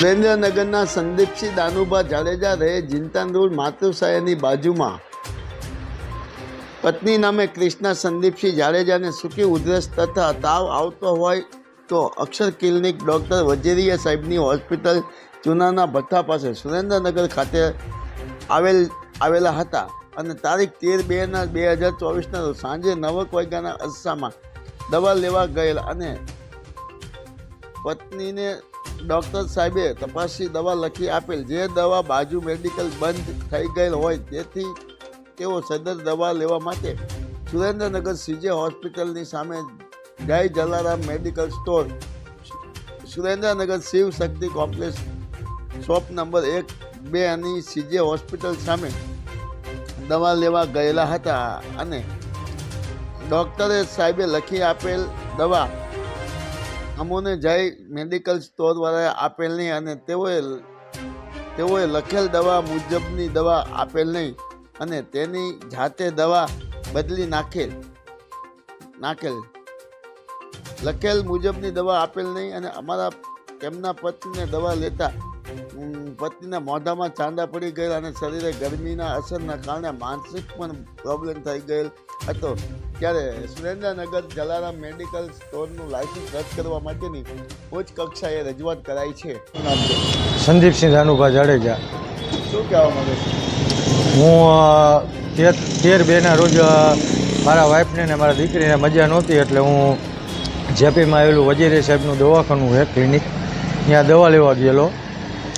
સુરેન્દ્રનગરના સંદીપસિંહ દાનુભા જાડેજા રહે જીનતાન રોડ માતૃસાયાની બાજુમાં. પત્ની નામે ક્રિષ્ના સંદીપસિંહ જાડેજાને સૂકી ઉધરસ તથા તાવ આવતો હોય તો અક્ષર ક્લિનિક ડૉક્ટર વજેરિયા સાહેબની હોસ્પિટલ ચુનાના ભઠ્ઠા પાસે સુરેન્દ્રનગર ખાતે આવેલ, આવેલા હતા અને તારીખ તેર બેના બે હજાર ચોવીસના રોજ સાંજે નવક વાગ્યાના અરસામાં દવા લેવા ગયેલા અને પત્નીને ડૉક્ટર સાહેબે તપાસી દવા લખી આપેલ. જે દવા બાજુ મેડિકલ બંધ થઈ ગયેલ હોય તેથી તેઓ સદર દવા લેવા માટે સુરેન્દ્રનગર સીજે હોસ્પિટલની સામે Jay Jalaram medical store. Surendranagar Shiv Shakti complex shop number એક બે અને સીજે હોસ્પિટલ સામે દવા લેવા ગયેલા હતા અને ડૉક્ટરે સાહેબે લખી આપેલ દવા અમોને જય મેડિકલ સ્ટોરવાળાએ આપેલ નહીં અને તેઓએ તેઓએ લખેલ દવા મુજબની દવા આપેલ નહીં અને તેની જાતે દવા બદલી નાખેલ નાખેલ. લખેલ મુજબની દવા આપેલ નહીં અને અમારા તેમના પત્નીને દવા લેતા પત્નીના મોઢામાં ચાંદા પડી ગયેલ અને શરીરે ગરમીના અસરના કારણે માનસિક પણ પ્રોબ્લેમ થઈ ગયેલ હતો. ત્યારે સુરેન્દ્રનગર જલારામ મેડિકલ સ્ટોરનું લાયસન્સ રદ કરવા માટેની ઉચ્ચ કક્ષાએ રજૂઆત કરાઈ છે. સંદીપસિંહ ધાનુભા જાડેજા. શું કહેવા માંગે છે? હું તેર તેર બેના રોજ મારા વાઈફને ને મારા દીકરીને મજા નહોતી એટલે હું જેપીમાં આવેલું વજીરે સાહેબનું દવાખાનું છે ક્લિનિક ત્યાં દવા લેવા ગયેલો.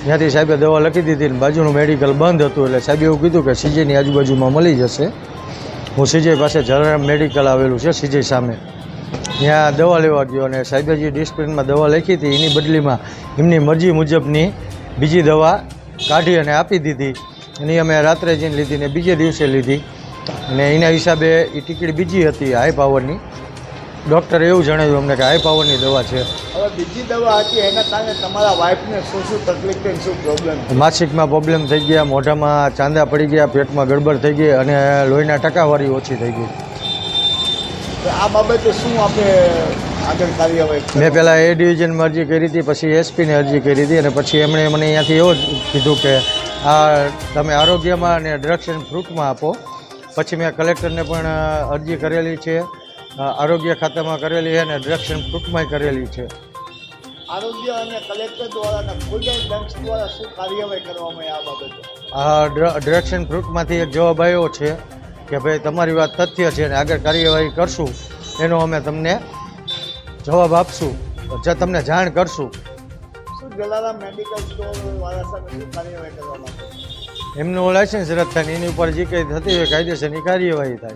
ત્યાંથી સાહેબે દવા લખી દીધી ને બાજુનું મેડિકલ બંધ હતું એટલે સાહેબે એવું કીધું કે સીજેની આજુબાજુમાં મળી જશે. હું સીજે પાસે જલારામ મેડિકલ આવેલું છે સીજે સામે. ત્યાં દવા લેવા ગયો અને સાહેબે જે ડિસ્પ્લિનમાં દવા લખી હતી. એની બદલીમાં એમની મરજી મુજબની બીજી દવા કાઢી અને આપી દીધી. એની અમે રાત્રે જઈને લીધી ને બીજે દિવસે લીધી. અને એના હિસાબે એ ટિકિટ બીજી હતી હાઈ પાવરની ડૉક્ટરે એવું જણાવ્યું અમને કે હાઈ પાવરની દવા છે. હવે બીજી દવા હતી એના કારણે તમારા વાઈફને શું શું તકલીફ થઈ શું પ્રોબ્લેમ માસિકમાં પ્રોબ્લેમ થઈ ગયા મોઢામાં ચાંદા પડી ગયા પેટમાં ગડબડ થઈ ગઈ અને લોહીના ટકાવારી ઓછી થઈ ગઈ. આ બાબતે શું આપણે મેં પહેલાં એ ડિવિઝનમાં અરજી કરી હતી પછી એસપીને અરજી કરી હતી અને પછી એમણે મને અહીંયાથી એવું જ કીધું કે આ તમે આરોગ્યમાં અને ડ્રગ્સ એન્ડ ફ્રૂટમાં આપો. પછી મેં કલેક્ટરને પણ અરજી કરેલી છે. આરોગ્ય ખાતામાં કરેલી છે અને ડ્રગ્સ એન્ડ ફ્રૂટમાંય કરેલી છે. આરોગ્ય અને કલેક્ટર દ્વારા અને બેંક્સ દ્વારા શું કાર્યવાહી કરવામાં આ બાબતે? આ ડ્ર- ડ્રગ્સ એન્ડ ફ્રૂટમાંથી એક જવાબ આવ્યો છે કે ભાઈ તમારી વાત તથ્ય છે અને આગળ કાર્યવાહી કરશું. એનો અમે તમને જવાબ આપશું. જે તમને જાણ કરશું. જલારામ મેડિકલ સ્ટોર વાળા સામે કાર્યવાહી કરવામાં એમનું લાયસન્સ રદ થાય એની ઉપર જે કંઈ થતી હોય કાયદેસરની કાર્યવાહી થાય.